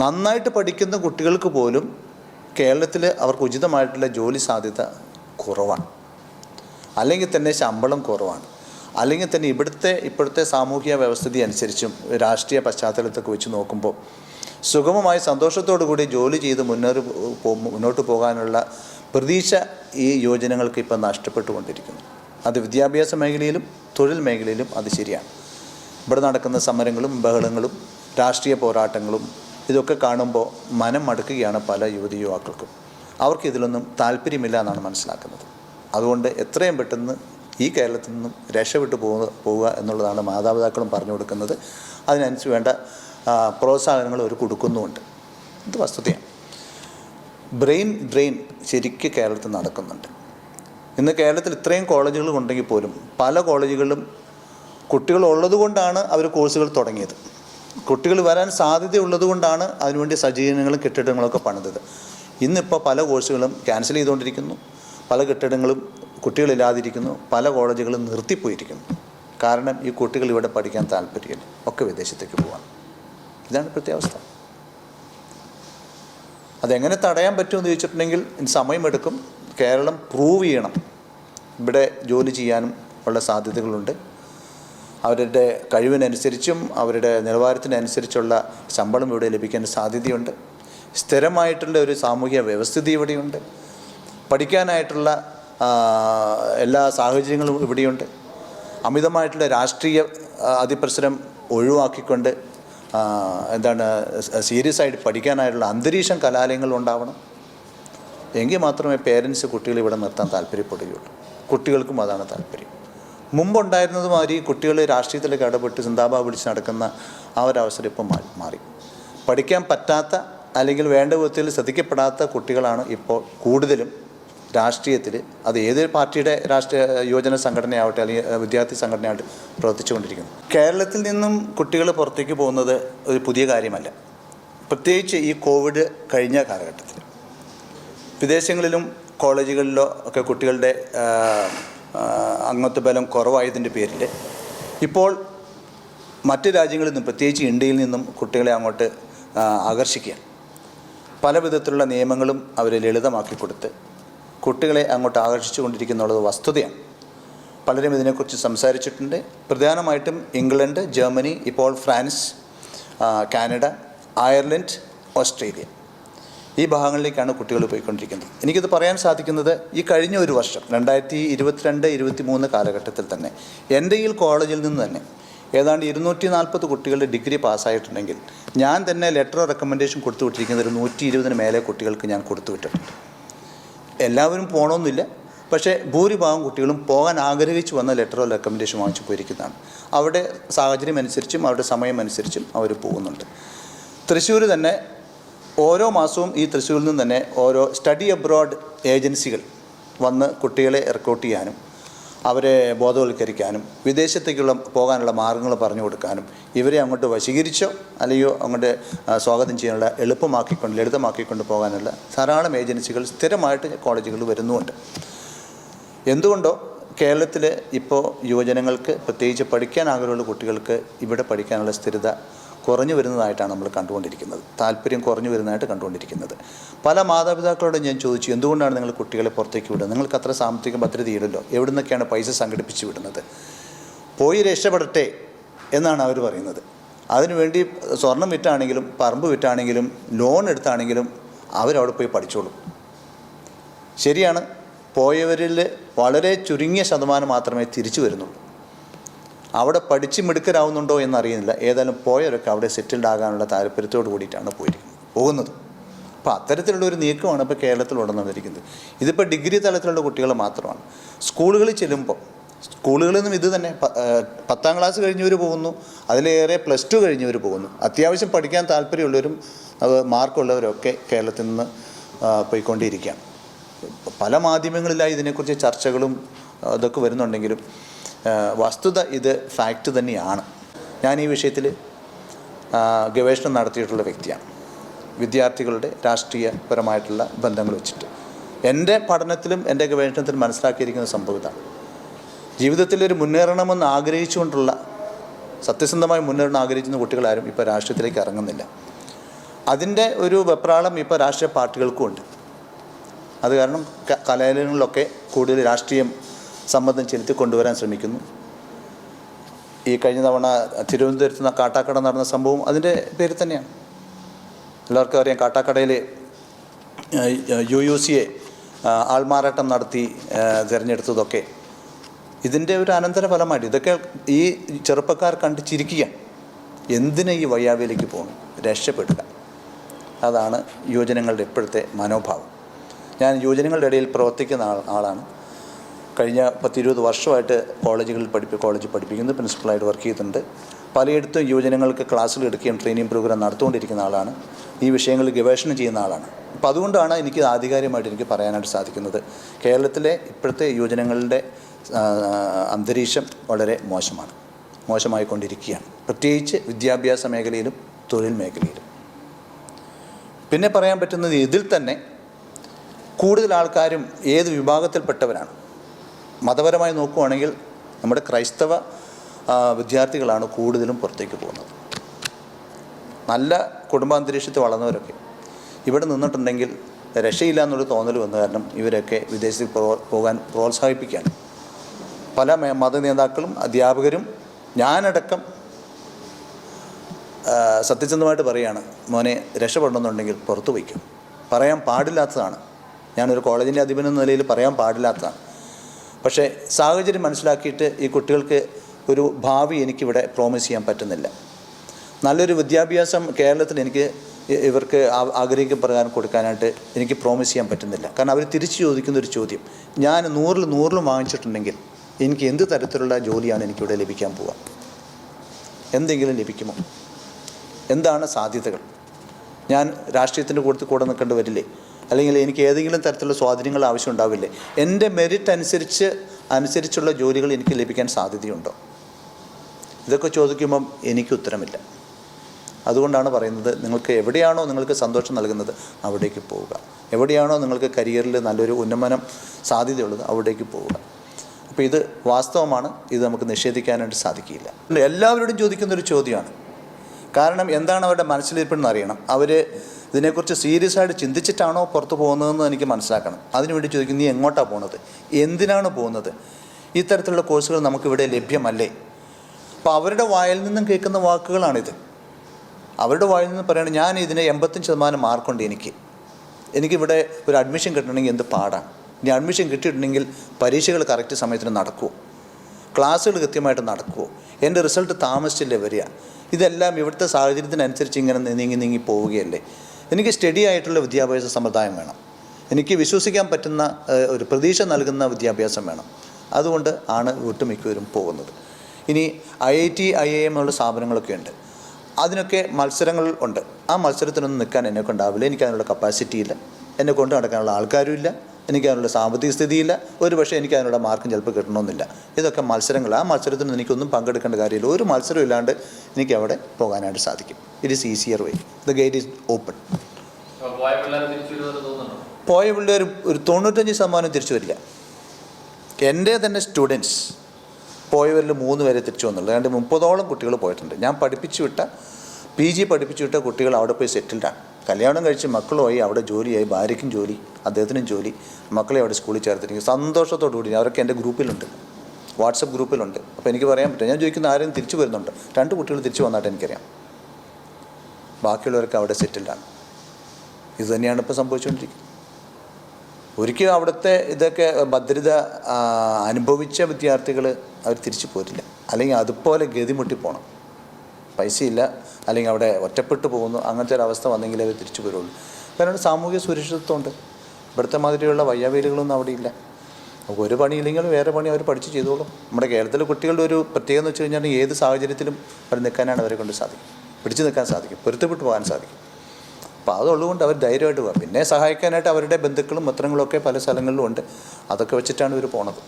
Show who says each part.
Speaker 1: നന്നായിട്ട് പഠിക്കുന്ന കുട്ടികൾക്ക് പോലും കേരളത്തിൽ അവർക്ക് ഉചിതമായിട്ടുള്ള ജോലി സാധ്യത കുറവാണ്. അല്ലെങ്കിൽ തന്നെ ശമ്പളം കുറവാണ്. അല്ലെങ്കിൽ തന്നെ ഇവിടുത്തെ ഇപ്പോഴത്തെ സാമൂഹിക വ്യവസ്ഥിതി അനുസരിച്ചും രാഷ്ട്രീയ പശ്ചാത്തലത്തൊക്കെ വെച്ച് നോക്കുമ്പോൾ സുഗമമായി സന്തോഷത്തോടു കൂടി ജോലി ചെയ്ത് മുന്നേറി മുന്നോട്ട് പോകാനുള്ള പ്രതീക്ഷ ഈ യുവജനങ്ങൾക്ക് ഇപ്പം നഷ്ടപ്പെട്ടുകൊണ്ടിരിക്കുന്നു. അത് വിദ്യാഭ്യാസ മേഖലയിലും തൊഴിൽ മേഖലയിലും അത് ശരിയാണ്. ഇവിടെ നടക്കുന്ന സമരങ്ങളും ബഹളങ്ങളും രാഷ്ട്രീയ പോരാട്ടങ്ങളും ഇതൊക്കെ കാണുമ്പോൾ മനം മടുക്കുകയാണ് പല യുവതി യുവാക്കൾക്കും. അവർക്ക് ഇതിലൊന്നും താല്പര്യമില്ല എന്നാണ് മനസ്സിലാക്കുന്നത്. അതുകൊണ്ട് എത്രയും പെട്ടെന്ന് ഈ കേരളത്തിൽ നിന്നും രക്ഷപ്പെട്ടു പോകുക പോവുക എന്നുള്ളതാണ് മാതാപിതാക്കളും പറഞ്ഞു കൊടുക്കുന്നത്. അതിനനുസരിച്ച് വേണ്ട പ്രോത്സാഹനങ്ങൾ അവർ കൊടുക്കുന്നുമുണ്ട്. ഇത് വസ്തുതയാണ്. ബ്രെയിൻ ഡ്രെയിൻ ശരിക്കും കേരളത്തിൽ നടക്കുന്നുണ്ട്. ഇന്ന് കേരളത്തിൽ ഇത്രയും കോളേജുകൾ ഉണ്ടെങ്കിൽ പോലും പല കോളേജുകളിലും കുട്ടികൾ ഉള്ളതുകൊണ്ടാണ് അവർ കോഴ്സുകൾ തുടങ്ങിയത്. കുട്ടികൾ വരാൻ സാധ്യതയുള്ളത് കൊണ്ടാണ് അതിനുവേണ്ടി സജ്ജീകരണങ്ങളും കെട്ടിടങ്ങളൊക്കെ പണിതത്. ഇന്നിപ്പോൾ പല കോഴ്സുകളും ക്യാൻസൽ ചെയ്തുകൊണ്ടിരിക്കുന്നു. പല കെട്ടിടങ്ങളും കുട്ടികളില്ലാതിരിക്കുന്നു. പല കോളേജുകളും നിർത്തിപ്പോയിരിക്കുന്നു. കാരണം ഈ കുട്ടികൾ ഇവിടെ പഠിക്കാൻ താല്പര്യമില്ല. ഒക്കെ വിദേശത്തേക്ക് പോവാണ്. ഇതാണ് പ്രത്യാവസ്ഥ അതെങ്ങനെ തടയാൻ പറ്റുമെന്ന് ചോദിച്ചിട്ടുണ്ടെങ്കിൽ സമയമെടുക്കും. കേരളം പ്രൂവ് ചെയ്യണം. ഇവിടെ ജോലി ചെയ്യാനും ഉള്ള സാധ്യതകളുണ്ട്. അവരുടെ കഴിവിനനുസരിച്ചും അവരുടെ നിലവാരത്തിനനുസരിച്ചുള്ള ശമ്പളം ഇവിടെ ലഭിക്കാൻ സാധ്യതയുണ്ട്. സ്ഥിരമായിട്ടുള്ള ഒരു സാമൂഹിക വ്യവസ്ഥിതി ഇവിടെയുണ്ട്. പഠിക്കാനായിട്ടുള്ള എല്ലാ സാഹചര്യങ്ങളും ഇവിടെയുണ്ട്. അമിതമായിട്ടുള്ള രാഷ്ട്രീയ അതിപ്രസരം ഒഴിവാക്കിക്കൊണ്ട് എന്താണ് സീരിയസ് ആയിട്ട് പഠിക്കാനായിട്ടുള്ള അന്തരീക്ഷം കലാലയങ്ങൾ ഉണ്ടാവണം. എങ്കിൽ മാത്രമേ പേരൻസ് കുട്ടികൾ ഇവിടെ നിർത്താൻ താല്പര്യപ്പെടുകയുള്ളൂ. കുട്ടികൾക്കും അതാണ് താല്പര്യം. മുമ്പുണ്ടായിരുന്നത് മാതിരി കുട്ടികൾ രാഷ്ട്രീയത്തിലേക്ക് ഇടപെട്ട് ചിന്താബ വിളിച്ച് നടക്കുന്ന ആ ഒരു അവസരം ഇപ്പം മാറി പഠിക്കാൻ പറ്റാത്ത അല്ലെങ്കിൽ വേണ്ട വിധത്തിൽ ശ്രദ്ധിക്കപ്പെടാത്ത കുട്ടികളാണ് ഇപ്പോൾ കൂടുതലും രാഷ്ട്രീയത്തിൽ. അത് ഏത് പാർട്ടിയുടെ രാഷ്ട്രീയ യുവജന സംഘടനയാവട്ടെ അല്ലെങ്കിൽ വിദ്യാർത്ഥി സംഘടനയാവട്ടെ പ്രവർത്തിച്ചുകൊണ്ടിരിക്കുന്നത് കേരളത്തിൽ നിന്നും കുട്ടികൾ പുറത്തേക്ക് പോകുന്നത് ഒരു പുതിയ കാര്യമല്ല. പ്രത്യേകിച്ച് ഈ കോവിഡ് കഴിഞ്ഞ കാലഘട്ടത്തിൽ. വിദേശങ്ങളിലും കോളേജുകളിലോ ഒക്കെ കുട്ടികളുടെ അംഗത്വ ബലം കുറവായതിന്റെ പേരിൽ ഇപ്പോൾ മറ്റ് രാജ്യങ്ങളിൽ നിന്നും പ്രത്യേകിച്ച് ഇന്ത്യയിൽ നിന്നും കുട്ടികളെ അങ്ങോട്ട് ആകർഷിക്കുക. പല വിധത്തിലുള്ള നിയമങ്ങളും അവർ ലളിതമാക്കി കൊടുത്ത് കുട്ടികളെ അങ്ങോട്ട് ആകർഷിച്ചു കൊണ്ടിരിക്കുന്നുള്ളത് വസ്തുതയാണ്. പലരും ഇതിനെക്കുറിച്ച് സംസാരിച്ചിട്ടുണ്ട്. പ്രധാനമായിട്ടും ഇംഗ്ലണ്ട് ജർമ്മനി ഇപ്പോൾ ഫ്രാൻസ് കാനഡ അയർലൻഡ് ഓസ്ട്രേലിയ. ഈ ഭാഗങ്ങളിലേക്കാണ് കുട്ടികൾ പോയിക്കൊണ്ടിരിക്കുന്നത്. എനിക്കിത് പറയാൻ സാധിക്കുന്നത് ഈ കഴിഞ്ഞ ഒരു വർഷം രണ്ടായിരത്തി ഇരുപത്തിരണ്ട് ഇരുപത്തി മൂന്ന് കാലഘട്ടത്തിൽ തന്നെ എന്റെ ഈ കോളേജിൽ നിന്ന് തന്നെ ഏതാണ്ട് ഇരുന്നൂറ്റി നാൽപ്പത് കുട്ടികളുടെ ഡിഗ്രി പാസ്സായിട്ടുണ്ടെങ്കിൽ ഞാൻ തന്നെ ലെറ്റർ റെക്കമെൻഡേഷൻ കൊടുത്തു വിട്ടിരിക്കുന്നത് ഒരു നൂറ്റി ഇരുപതിന് മേലെ കുട്ടികൾക്ക് ഞാൻ കൊടുത്തു വിട്ടിട്ടുണ്ട്. എല്ലാവരും പോകണമെന്നില്ല പക്ഷേ ഭൂരിഭാഗം കുട്ടികളും പോകാൻ ആഗ്രഹിച്ചു വന്ന ലെറ്ററോ റെക്കമെൻഡേഷൻ വാങ്ങിച്ചു പോയിരിക്കുന്നതാണ്. അവിടെ സാഹചര്യം അനുസരിച്ചും അവരുടെ സമയം അനുസരിച്ചും അവർ പോകുന്നുണ്ട്. തൃശ്ശൂർ തന്നെ ഓരോ മാസവും ഈ തൃശ്ശൂരിൽ നിന്ന് തന്നെ ഓരോ സ്റ്റഡി അബ്രോഡ് ഏജൻസികൾ വന്ന് കുട്ടികളെ റിക്രൂട്ട് ചെയ്യാനും അവരെ ബോധവൽക്കരിക്കാനും വിദേശത്തേക്കുള്ള പോകാനുള്ള മാർഗങ്ങൾ പറഞ്ഞു കൊടുക്കാനും ഇവരെ അങ്ങോട്ട് വശീകരിച്ചോ അല്ലയോ അങ്ങോട്ട് സ്വാഗതം ചെയ്യാനുള്ള എളുപ്പമാക്കിക്കൊണ്ട് ലളിതമാക്കിക്കൊണ്ട് പോകാനുള്ള ധാരാളം ഏജൻസികൾ സ്ഥിരമായിട്ട് കോളേജുകളിൽ വരുന്നുമുണ്ട്. എന്തുകൊണ്ടോ കേരളത്തിൽ ഇപ്പോൾ യുവജനങ്ങൾക്ക് പ്രത്യേകിച്ച് പഠിക്കാൻ ആഗ്രഹമുള്ള കുട്ടികൾക്ക് ഇവിടെ പഠിക്കാനുള്ള സ്ഥിരത കുറഞ്ഞു വരുന്നതായിട്ടാണ് നമ്മൾ കണ്ടുകൊണ്ടിരിക്കുന്നത്. താല്പര്യം കുറഞ്ഞു വരുന്നതായിട്ട് കണ്ടുകൊണ്ടിരിക്കുന്നത്. പല മാതാപിതാക്കളോടും ഞാൻ ചോദിച്ചു എന്തുകൊണ്ടാണ് നിങ്ങൾ കുട്ടികളെ പുറത്തേക്ക് വിടുന്നത്? നിങ്ങൾക്ക് അത്ര സാമ്പത്തിക ഭദ്രതയില്ലല്ലോ എവിടെ നിന്നൊക്കെയാണ് പൈസ സംഘടിപ്പിച്ച് വിടുന്നത്? പോയി രക്ഷപ്പെടട്ടെ എന്നാണ് അവർ പറയുന്നത്. അതിനുവേണ്ടി സ്വർണം വിറ്റാണെങ്കിലും പറമ്പ് വിറ്റാണെങ്കിലും ലോൺ എടുത്താണെങ്കിലും അവരവിടെ പോയി പഠിച്ചോളും. ശരിയാണ് പോയവരിൽ വളരെ ചുരുങ്ങിയ ശതമാനം മാത്രമേ തിരിച്ചു വരുന്നുള്ളൂ. അവിടെ പഠിച്ച് മിടുക്കരാവുന്നുണ്ടോ എന്നറിയുന്നില്ല. ഏതായാലും പോയവരൊക്കെ അവിടെ സെറ്റിൽഡ് ആകാനുള്ള താല്പര്യത്തോട് കൂടിയിട്ടാണ് പോയിരിക്കുന്നത്. പോകുന്നത്. അപ്പോൾ അത്തരത്തിലുള്ള ഒരു നീക്കമാണ് ഇപ്പോൾ കേരളത്തിൽ നടന്നിരിക്കുന്നത് ഇതിപ്പോൾ ഡിഗ്രി തലത്തിലുള്ള കുട്ടികൾ മാത്രമാണ്. സ്കൂളുകളിൽ ചെല്ലുമ്പോൾ സ്കൂളുകളിൽ നിന്നും ഇത് തന്നെ പത്താം ക്ലാസ് കഴിഞ്ഞവർ പോകുന്നു അതിലേറെ പ്ലസ് ടു കഴിഞ്ഞവർ പോകുന്നു. അത്യാവശ്യം പഠിക്കാൻ താല്പര്യമുള്ളവരും മാർക്കുള്ളവരൊക്കെ കേരളത്തിൽ നിന്ന് പോയിക്കൊണ്ടിരിക്കുകയാണ്. പല മാധ്യമങ്ങളിലായി ഇതിനെക്കുറിച്ച് ചർച്ചകളും ഇതൊക്കെ വരുന്നുണ്ടെങ്കിലും വസ്തുത ഇത് ഫാക്റ്റ് തന്നെയാണ്. ഞാൻ ഈ വിഷയത്തിൽ ഗവേഷണം നടത്തിയിട്ടുള്ള വ്യക്തിയാണ്. വിദ്യാർത്ഥികളുടെ രാഷ്ട്രീയപരമായിട്ടുള്ള ബന്ധങ്ങൾ വെച്ചിട്ട്. എന്റെ പഠനത്തിലും എന്റെ ഗവേഷണത്തിലും മനസ്സിലാക്കിയിരിക്കുന്ന സംഭവം ഇതാണ്. ജീവിതത്തിൽ ഒരു മുന്നേറണമെന്ന് ആഗ്രഹിച്ചുകൊണ്ടുള്ള സത്യസന്ധമായി മുന്നേറണം ആഗ്രഹിക്കുന്ന കുട്ടികളാരും ഇപ്പോൾ രാഷ്ട്രീയത്തിലേക്ക് ഇറങ്ങുന്നില്ല. അതിന്റെ ഒരു വെപ്രാളം ഇപ്പോൾ രാഷ്ട്രീയ പാർട്ടികൾക്കും ഉണ്ട്. അത് കാരണം കലാലയങ്ങളിലൊക്കെ കൂടുതൽ രാഷ്ട്രീയം സമ്മതം ചെലുത്തി കൊണ്ടുവരാൻ ശ്രമിക്കുന്നു. ഈ കഴിഞ്ഞ തവണ തിരുവനന്തപുരത്ത് നിന്ന് കാട്ടാക്കട നടന്ന സംഭവം അതിന്റെ പേര് തന്നെയാണ്. എല്ലാവർക്കും അറിയാം കാട്ടാക്കടയിൽ യു യു സിയെ ആൾമാറാട്ടം നടത്തി തിരഞ്ഞെടുത്തതൊക്കെ. ഇതിന്റെ ഒരു അനന്തരഫലമായിട്ട് ഇതൊക്കെ ഈ ചെറുപ്പക്കാർ കണ്ട് ചിരിക്കുക എന്തിനാ ഈ വയ്യാവേലിക്ക് പോകണം രക്ഷപ്പെടുക. അതാണ് യുവജനങ്ങളുടെ ഇപ്പോഴത്തെ മനോഭാവം. ഞാൻ യുവജനങ്ങളുടെ ഇടയിൽ പ്രവർത്തിക്കുന്ന ആളാണ്. കഴിഞ്ഞ പത്തിരുപത് വർഷമായിട്ട് കോളേജുകളിൽ പഠിപ്പി കോളേജ് പഠിപ്പിക്കുന്നു പ്രിൻസിപ്പളായിട്ട് വർക്ക് ചെയ്തിട്ടുണ്ട്. പലയിടത്തും യുവജനങ്ങൾക്ക് ക്ലാസ്സുകൾ എടുക്കുകയും ട്രെയിനിങ് പ്രോഗ്രാം നടത്തുകൊണ്ടിരിക്കുന്ന ആളാണ്. ഈ വിഷയങ്ങളിൽ ഗവേഷണം ചെയ്യുന്ന ആളാണ്. അപ്പോൾ അതുകൊണ്ടാണ് എനിക്ക് ആധികാരികമായിട്ട് എനിക്ക് പറയാനായിട്ട് സാധിക്കുന്നത്. കേരളത്തിലെ ഇപ്പോഴത്തെ യുവജനങ്ങളുടെ അന്തരീക്ഷം വളരെ മോശമാണ്. മോശമായിക്കൊണ്ടിരിക്കുകയാണ്. പ്രത്യേകിച്ച് വിദ്യാഭ്യാസ മേഖലയിലും തൊഴിൽ മേഖലയിലും. പിന്നെ പറയാൻ പറ്റുന്നത് ഇതിൽ തന്നെ കൂടുതൽ ആൾക്കാരും ഏത് വിഭാഗത്തിൽപ്പെട്ടവരാണ്? മതപരമായി നോക്കുകയാണെങ്കിൽ നമ്മുടെ ക്രൈസ്തവ വിദ്യാർത്ഥികളാണ് കൂടുതലും പുറത്തേക്ക് പോകുന്നത്. നല്ല കുടുംബാന്തരീക്ഷത്തിൽ വളർന്നവരൊക്കെ. ഇവിടെ നിന്നിട്ടുണ്ടെങ്കിൽ രക്ഷയില്ല എന്നൊരു തോന്നൽ വന്നു കാരണം ഇവരൊക്കെ വിദേശത്തിൽ പോകാൻ പ്രോത്സാഹിപ്പിക്കുകയാണ് പല മത നേതാക്കളും അധ്യാപകരും ഞാനടക്കം സത്യസന്ധമായിട്ട് പറയുകയാണ് മോനെ രക്ഷപ്പെടണമെന്നുണ്ടെങ്കിൽ പുറത്തു വയ്ക്കും. പറയാൻ പാടില്ലാത്തതാണ്. ഞാനൊരു കോളേജിന്റെ അധിപൻ എന്ന നിലയിൽ പറയാൻ പാടില്ലാത്തതാണ്. പക്ഷേ സാഹചര്യം മനസ്സിലാക്കിയിട്ട് ഈ കുട്ടികൾക്ക് ഒരു ഭാവി എനിക്കിവിടെ പ്രോമിസ് ചെയ്യാൻ പറ്റുന്നില്ല. നല്ലൊരു വിദ്യാഭ്യാസം കേരളത്തിൽ എനിക്ക് ഇവർക്ക് ആ- ആഗ്രഹിക്കപ്രകാരം കൊടുക്കാനായിട്ട് എനിക്ക് പ്രോമിസ് ചെയ്യാൻ പറ്റുന്നില്ല. കാരണം അവർ തിരിച്ചു ചോദിക്കുന്ന ഒരു ചോദ്യം. ഞാൻ നൂറിൽ നൂറിലും വാങ്ങിച്ചിട്ടുണ്ടെങ്കിൽ എനിക്ക് എന്ത് തരത്തിലുള്ള ജോലിയാണ് എനിക്കിവിടെ ലഭിക്കാൻ പോവുക? എന്തെങ്കിലും ലഭിക്കുമോ? എന്താണ് സാധ്യതകൾ? ഞാൻ രാഷ്ട്രീയത്തിന്റെ കൂട്ടത്തിൽ കൂടെ നിൽക്കേണ്ടി വരില്ലേ? അല്ലെങ്കിൽ എനിക്ക് ഏതെങ്കിലും തരത്തിലുള്ള സ്വാധീനങ്ങൾ ആവശ്യം ഉണ്ടാവില്ലേ എന്റെ മെറിറ്റ് അനുസരിച്ച് അനുസരിച്ചുള്ള ജോലികൾ എനിക്ക് ലഭിക്കാൻ സാധ്യതയുണ്ടോ? ഇതൊക്കെ ചോദിക്കുമ്പം എനിക്ക് ഉത്തരമില്ല. അതുകൊണ്ടാണ് പറയുന്നത് നിങ്ങൾക്ക് എവിടെയാണോ നിങ്ങൾക്ക് സന്തോഷം നൽകുന്നത് അവിടേക്ക് പോവുക. എവിടെയാണോ നിങ്ങൾക്ക് കരിയറിൽ നല്ലൊരു ഉന്നമനം സാധ്യതയുള്ളത് അവിടേക്ക് പോവുക. അപ്പോൾ ഇത് വാസ്തവമാണ് ഇത് നമുക്ക് നിഷേധിക്കാനായിട്ട് സാധിക്കില്ല. എല്ലാവരോടും ചോദിക്കുന്നൊരു ചോദ്യമാണ് കാരണം എന്താണ് അവരുടെ മനസ്സിലിരിപ്പെന്ന് അറിയണം. അവർ ഇതിനെക്കുറിച്ച് സീരിയസ് ആയിട്ട് ചിന്തിച്ചിട്ടാണോ പുറത്ത് പോകുന്നതെന്ന് എനിക്ക് മനസ്സിലാക്കണം. അതിനുവേണ്ടി ചോദിക്കും നീ എങ്ങോട്ടാണ് പോകുന്നത്? എന്തിനാണ് പോകുന്നത്? ഇത്തരത്തിലുള്ള കോഴ്സുകൾ നമുക്കിവിടെ ലഭ്യമല്ലേ? അപ്പോൾ അവരുടെ വായിൽ നിന്നും കേൾക്കുന്ന വാക്കുകളാണിത്. അവരുടെ വായിൽ നിന്ന് പറയുന്നത് ഞാൻ ഇതിന് എൺപത്തഞ്ച് ശതമാനം മാർക്കുണ്ട് എനിക്ക്. എനിക്കിവിടെ ഒരു അഡ്മിഷൻ കിട്ടണമെങ്കിൽ എന്ത് പാടാണ്? ഇനി അഡ്മിഷൻ കിട്ടിയിട്ടുണ്ടെങ്കിൽ പരീക്ഷകൾ കറക്റ്റ് സമയത്തിന് നടക്കുമോ ക്ലാസ്സുകൾ കൃത്യമായിട്ട് നടക്കുമോ എന്റെ റിസൾട്ട് താമസിച്ചില്ലേ വരിക? ഇതെല്ലാം ഇവിടുത്തെ സാഹചര്യത്തിനനുസരിച്ച് ഇങ്ങനെ നീങ്ങി നീങ്ങി പോവുകയല്ലേ. എനിക്ക് സ്റ്റഡി ആയിട്ടുള്ള വിദ്യാഭ്യാസ സമ്പ്രദായം വേണം. എനിക്ക് വിശ്വസിക്കാൻ പറ്റുന്ന ഒരു പ്രതീക്ഷ നൽകുന്ന വിദ്യാഭ്യാസം വേണം. അതുകൊണ്ട് ആണ് ഒട്ടുമിക്കവരും പോകുന്നത്. ഇനി I I T I I M എന്നുള്ള സ്ഥാപനങ്ങളൊക്കെ ഉണ്ട്. അതിനൊക്കെ മത്സരങ്ങൾ ഉണ്ട്. ആ മത്സരത്തിനൊന്നും നിൽക്കാൻ എന്നെ കൊണ്ടാവില്ല എനിക്ക് അതിനുള്ള കപ്പാസിറ്റി ഇല്ല. എന്നെ കൊണ്ട് നടക്കാനുള്ള ആൾക്കാരും ഇല്ല എനിക്ക് അതിനുള്ള സാമ്പത്തിക സ്ഥിതിയില്ല. ഒരു പക്ഷേ എനിക്ക് അതിനുള്ള മാർക്കും ചിലപ്പോൾ കിട്ടണമെന്നില്ല. ഇതൊക്കെ മത്സരങ്ങൾ ആ മത്സരത്തിന് എനിക്കൊന്നും പങ്കെടുക്കേണ്ട കാര്യമില്ല. ഒരു മത്സരം ഇല്ലാണ്ട് എനിക്ക് അവിടെ പോകാനായിട്ട് സാധിക്കും. It is easier way the gate is open
Speaker 2: പോയ
Speaker 1: പിള്ളേർ ഒരു തൊണ്ണൂറ്റഞ്ച് ശതമാനം തിരിച്ചു വരില്ല. എന്റെ തന്നെ സ്റ്റുഡൻസ് പോയവരിൽ മൂന്ന് പേരെ തിരിച്ചു വന്നുള്ളൂ. രണ്ട് മുപ്പതോളം കുട്ടികൾ പോയിട്ടുണ്ട്. ഞാൻ പഠിപ്പിച്ചു വിട്ട പി ജി പഠിപ്പിച്ചു വിട്ട കുട്ടികൾ അവിടെ പോയി സെറ്റിൽഡാണ് കല്യാണം കഴിച്ച് മക്കളുമായി അവിടെ ജോലിയായി ഭാര്യയ്ക്കും ജോലി അദ്ദേഹത്തിനും ജോലി മക്കളെ അവിടെ സ്കൂളിൽ ചേർത്തിരിക്കും സന്തോഷത്തോടു കൂടി അവരൊക്കെ എന്റെ ഗ്രൂപ്പിലുണ്ട്. വാട്സപ്പ് ഗ്രൂപ്പിലുണ്ട്. അപ്പോൾ എനിക്ക് പറയാൻ പറ്റും ഞാൻ ചോദിക്കുന്ന ആരും തിരിച്ചു വരുന്നുണ്ട്. രണ്ട് കുട്ടികൾ തിരിച്ചു വന്നായിട്ട് എനിക്കറിയാം. ബാക്കിയുള്ളവരൊക്കെ അവിടെ സെറ്റിൽഡാണ് ഇത് തന്നെയാണ് ഇപ്പോൾ സംഭവിച്ചുകൊണ്ടിരിക്കുന്നത് ഒരിക്കലും അവിടുത്തെ ഇതൊക്കെ ഭദ്രത അനുഭവിച്ച വിദ്യാർത്ഥികൾ അവർ തിരിച്ചു പോരില്ല. അല്ലെങ്കിൽ അതുപോലെ ഗതിമുട്ടി പോകണം പൈസയില്ല അല്ലെങ്കിൽ അവിടെ ഒറ്റപ്പെട്ടു പോകുന്നു അങ്ങനത്തെ ഒരു അവസ്ഥ വന്നെങ്കിലേ അവർ തിരിച്ചു വരുള്ളൂ. കാരണം സാമൂഹിക സുരക്ഷിതത്വമുണ്ട്. ഇവിടുത്തെ മാതിരിയുള്ള വയ്യാവേലുകളൊന്നും അവിടെ ഇല്ല അപ്പോൾ ഒരു പണിയില്ലെങ്കിലും വേറെ പണി അവർ പഠിച്ച് ചെയ്തോളും. നമ്മുടെ കേരളത്തിലെ കുട്ടികളുടെ ഒരു പ്രത്യേകത എന്ന് വെച്ച് കഴിഞ്ഞാൽ ഏത് സാഹചര്യത്തിലും അവർ നിൽക്കാനാണ് അവരെ കൊണ്ട് സാധിക്കും. പിടിച്ചു നിൽക്കാൻ സാധിക്കും. പൊരുത്തപ്പെട്ടു പോകാൻ സാധിക്കും. അപ്പോൾ അതുള്ളതുകൊണ്ട് അവർ ധൈര്യമായിട്ട് പോകാം. പിന്നെ സഹായിക്കാനായിട്ട് അവരുടെ ബന്ധുക്കളും പത്രങ്ങളും ഒക്കെ പല സ്ഥലങ്ങളിലും ഉണ്ട്. അതൊക്കെ വെച്ചിട്ടാണ് ഇവർ പോണത്.